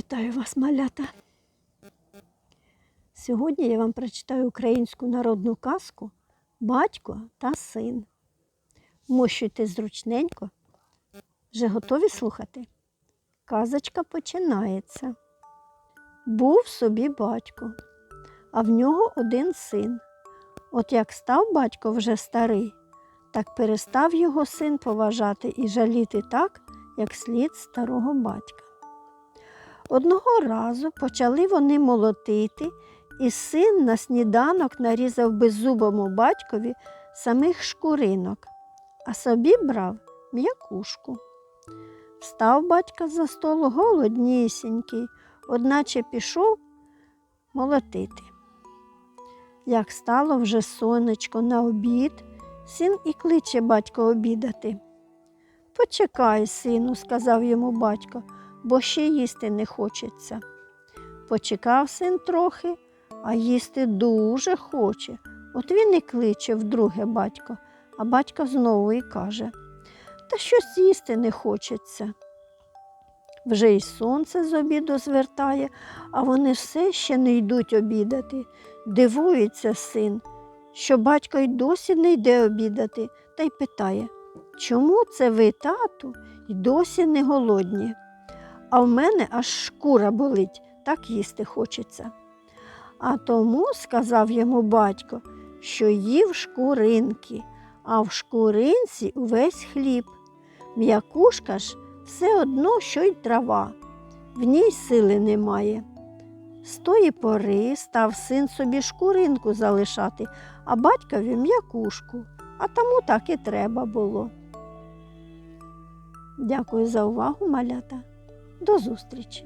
Вітаю вас, малята. Сьогодні я вам прочитаю українську народну казку Батько та син. Мощуйте зручненько. Вже готові слухати? Казочка починається. Був собі батько, а в нього один син. От як став батько вже старий, так перестав його син поважати і жаліти так, як слід старого батька. Одного разу почали вони молотити, і син на сніданок нарізав беззубому батькові самих шкуринок, а собі брав м'якушку. Встав батько за столу голоднісінький, одначе пішов молотити. Як стало вже сонечко на обід, син і кличе батько обідати. Почекай, сину, сказав йому батько, бо ще їсти не хочеться. Почекав син трохи, а їсти дуже хоче. От він і кличе вдруге батько, а батько знову і каже Та щось їсти не хочеться. Вже й сонце з обіду звертає, а вони все ще не йдуть обідати. Дивується син, що батько й досі не йде обідати, та й питає Чому це ви, тату, й досі не голодні? А в мене аж шкура болить, так їсти хочеться. А тому, сказав йому батько, що їв шкуринки, а в шкуринці увесь хліб. М'якушка ж все одно, що й трава, в ній сили немає. З тої пори став син собі шкуринку залишати, а батькові м'якушку, а тому так і треба було. Дякую за увагу, малята. До зустрічі!